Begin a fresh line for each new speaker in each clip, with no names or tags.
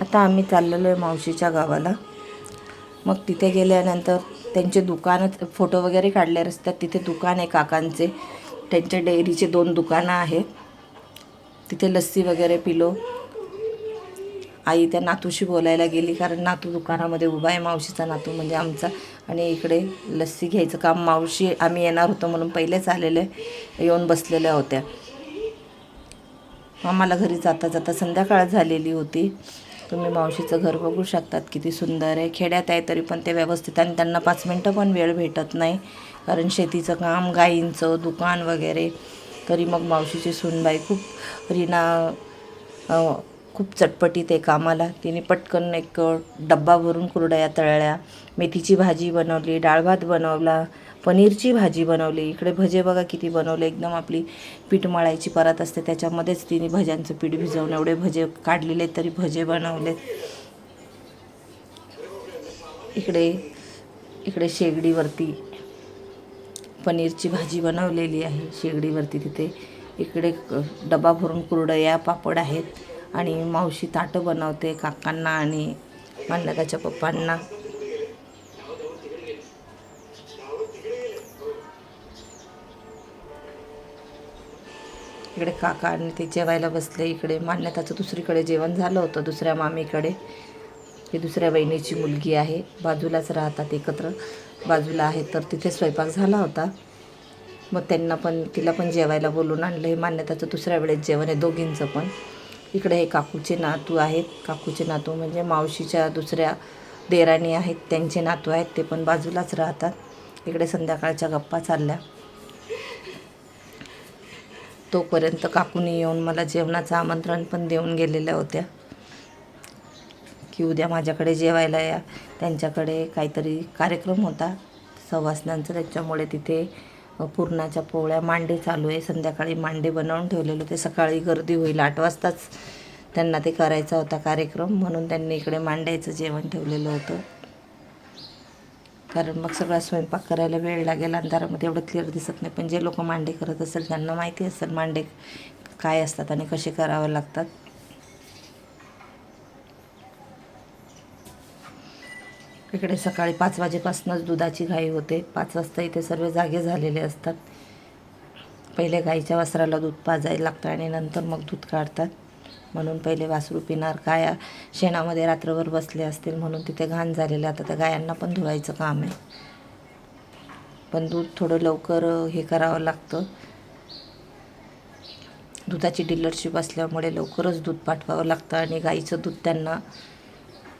आता आम्ही चाललेलो आहे मावशीच्या गावाला. मग तिथे गेल्यानंतर त्यांचे दुकानं फोटो वगैरे काढले रस्त्यात. तिथे दुकान आहे काकांचे. त्यांच्या डेअरीचे दोन दुकानं आहेत. तिथे लस्सी वगैरे पिलो. आई त्या नातूशी बोलायला गेली कारण नातू दुकानामध्ये उभा आहे मावशीचा नातू म्हणजे आमचा. आणि इकडे लस्सी घ्यायचं काम मावशी आम्ही येणार होतो म्हणून पहिलेच आलेले येऊन बसलेल्या होत्या. आम्हाला घरी जाता जाता संध्याकाळ झालेली होती. तुम्ही मावशीचं घर बघू शकतात किती सुंदर आहे. खेड्यात आहे तरी पण ते व्यवस्थित आणि त्यांना पाच मिनटं पण वेळ भेटत नाही. कारण शेतीचं काम गाईंचं दुकान वगैरे. तरी मग मावशीची सूनबाई खूप रीना खूप चटपटीत आहे कामाला. तिने पटकन एक डब्बा भरून कुरडया तळल्या. मेथीची भाजी बनवली डाळ भात बनवला पनीरची भाजी बनवली. इकडे भजे बघा किती बनवले. एकदम आपली पीठ मळायची परत असते. त्याच्यामध्येच तिने भज्यांचं पीठ भिजवून एवढे भजे काढलेले तरी भजे बनवले. इकडे इकडे शेगडीवरती पनीरची भाजी बनवलेली आहे. शेगडीवरती तिथे इकडे डबा भरून कुरडया पापड आहेत. आणि मावशी ताटं बनवते काकांना आणि मान्यताच्या पप्पांना. इकडे काका आणि ते जेवायला बसले. इकडे मान्यताचं दुसरीकडे जेवण झालं होतं दुसऱ्या मामीकडे. ती दुसऱ्या बहिणीची मुलगी आहे. बाजूलाच राहतात एकत्र. बाजूला आहे तर तिथे स्वयंपाक झाला होता. मग त्यांना पण तिला पण जेवायला बोलून आणलं. हे मान्यताचं दुसऱ्या वेळेस जेवण आहे दोघींचं पण. इकडे हे काकूचे नातू आहेत. काकूचे नातू म्हणजे मावशीच्या दुसऱ्या देराणी आहेत. त्यांचे नातू आहेत. ते पण बाजूलाच राहतात. इकडे संध्याकाळच्या गप्पा चालल्या. तोपर्यंत काकूनी येऊन मला जेवणाचं आमंत्रण पण देऊन गेलेल्या होत्या. की उद्या माझ्याकडे जेवायला या. त्यांच्याकडे काहीतरी कार्यक्रम होता. सवासनांचा त्याच्यामुळे तिथे पुरणाच्या पोळ्या मांडे चालू आहे. संध्याकाळी मांडे बनवून ठेवलेले होते. सकाळी गर्दी होईल आठ वाजताच त्यांना ते करायचा होता कार्यक्रम. म्हणून त्यांनी इकडे मांड्याचं जेवण ठेवलेलं होतं. कारण मग सगळा स्वयंपाक करायला वेळ लागेल. अंधारामध्ये एवढं क्लिअर दिसत नाही. पण जे लोक मांडे करत असेल त्यांना माहिती असेल मांडे काय असतात आणि कसे करावे लागतात. इकडे सकाळी पाच वाजेपासूनच दुधाची घाई होते. पाच वाजता इथे सर्व जागे झालेले असतात. पहिले गाईच्या वासराला दूध पाजायला लागतं आणि नंतर मग दूध काढतात. म्हणून पहिले वासरू पिणार गाया शेणामध्ये रात्रभर बसले असतील म्हणून तिथे घाण झालेले आता त्या गायांना पण धुवायचं काम आहे. पण दूध थोडं लवकर हे करावं लागतं. दुधाची डीलरशिप असल्यामुळे लवकरच दूध पाठवावं लागतं आणि गाईचं दूध त्यांना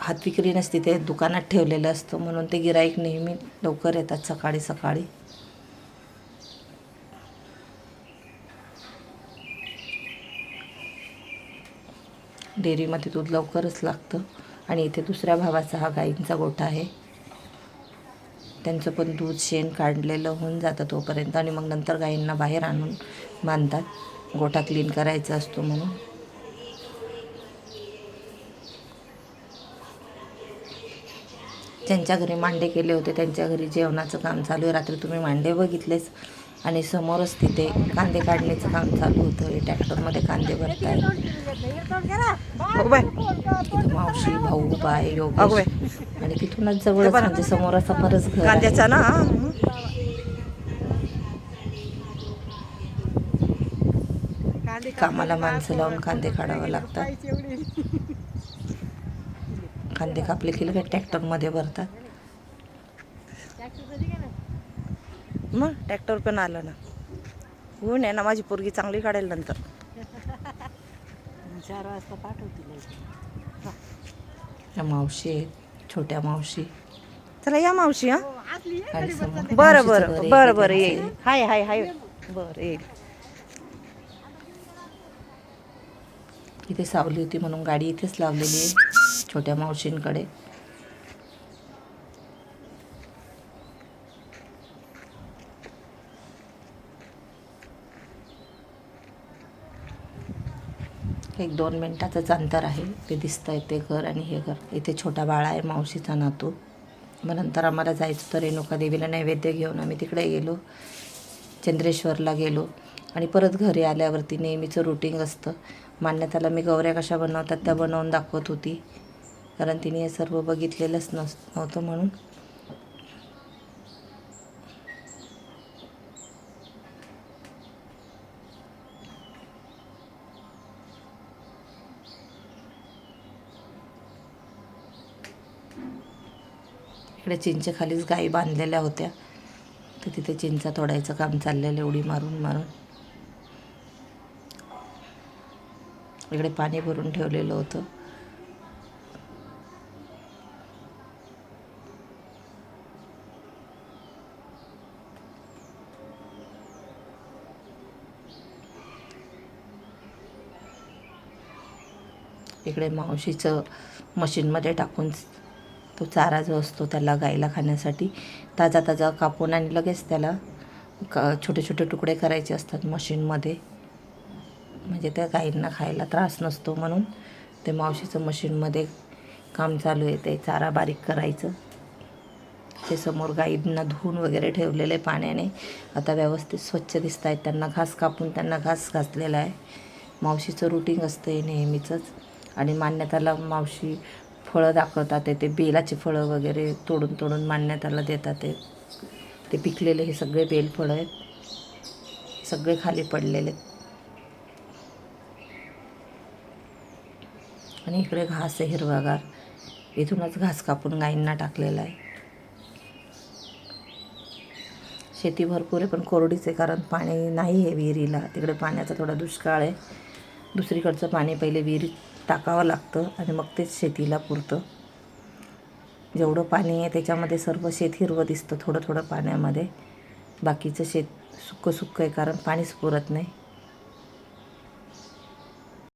हात विक्री नसते ते दुकानात ठेवलेलं असतं. म्हणून ते गिराईक नेहमी लवकर येतात सकाळी सकाळी. डेअरीमध्ये दूध लवकरच लागतं. आणि इथे दुसऱ्या भावाचा हा गाईंचा गोठा आहे. त्यांचं पण दूध शेण काढलेलं होऊन जातं तोपर्यंत. आणि मग नंतर गाईंना बाहेर आणून बांधतात. गोठा क्लीन करायचा असतो म्हणून. ज्यांच्या घरी मांडे केले होते. त्यांच्या घरी जेवणाचं काम चालू आहे. रात्री तुम्ही मांडे बघितलेच आणि समोरच तिथे कांदे काढण्याचं काम चालू होतं. हे ट्रॅक्टरमध्ये कांदे भरताय. तिथे मावशी भाऊ बाय योगेश. आणि तिथूनच जवळच म्हणजे समोर समोरच घर आहे.
कांद्याचा ना?
कामाला माणसं लावून कांदे काढावं लागतात. कांदे कापले की लगेच ट्रॅक्टरमध्ये भरतात
मग ट्रॅक्टर पण आलं ना. ऊन आहे ना माझी पोरगी चांगली काढेल नंतर. चार वाजता पाठवतील
मावशी छोट्या मावशी.
चला या मावशी हा.
समोर.
बरं बरं बरं बरं येईल हाय हाय हाय. बरं येईल
इथे सावली होती म्हणून गाडी इथेच लावलेली आहे. छोट्या मावशींकडे. एक दोन मिनटाचंच अंतर आहे. ते दिसतंय ते घर आणि हे घर. इथे छोटा बाळा आहे मावशीचा नातू. मग नंतर आम्हाला जायचं तर रेणुका देवीला नैवेद्य घेऊन. आम्ही तिकडे गेलो. चंद्रेश्वरला गेलो. आणि परत घरी आल्यावरती नेहमीचं रुटीन असतं. मान्यताला मी गौऱ्या कशा बनवतात त्या बनवून दाखवत होती. कारण तिने हे सर्व बघितलेलंच नस नव्हतं म्हणून. इकडे चिंचेखालीच गायी बांधलेल्या होत्या. तर तिथे चिंचा तोडायचं काम चाललेलं उडी मारून मारून. इकडे पाणी भरून ठेवलेलं होतं. इकडे मावशीचं मशीनमध्ये टाकून तो चारा जो असतो त्याला गाईला खाण्यासाठी ताजा ताजा कापून आणि लगेच त्याला का छोटे छोटे तुकडे करायचे असतात मशीनमध्ये. म्हणजे त्या गाईंना खायला त्रास नसतो म्हणून ते मावशीचं मशीनमध्ये काम चालू आहे. ते चारा बारीक करायचं. ते समोर गाईंना धुवून वगैरे ठेवलेले पाण्याने आता व्यवस्थित स्वच्छ दिसत आहेत त्यांना घास कापून त्यांना घास घातलेला आहे. मावशीचं रुटीन असतं आहे नेहमीचंच. आणि मान्यताला मावशी फळं दाखवतात आहे ते बेलाचे फळं वगैरे तोडून तोडून मान्यताला देतात ते. ते पिकलेले हे सगळे बेलफळं आहेत. सगळे खाली पडलेले आणि इकडे घास आहे हिरवागार. इथूनच घास कापून गाईंना टाकलेला आहे. शेती भरपूर आहे पण कोरडीच आहे कारण पाणी नाही आहे विहिरीला. तिकडे पाण्याचा थोडा दुष्काळ आहे. दुसरीकडचं पाणी पहिले विहिरीत टाकावं लागतं आणि मग तेच शेतीला पुरतं. जेवढं पाणी आहे त्याच्यामध्ये सर्व शेत हिरवं दिसतं थोडं थोडं पाण्यामध्ये. बाकीचं शेत सुक्कं सुक्कं आहे कारण पाणीच पुरत नाही.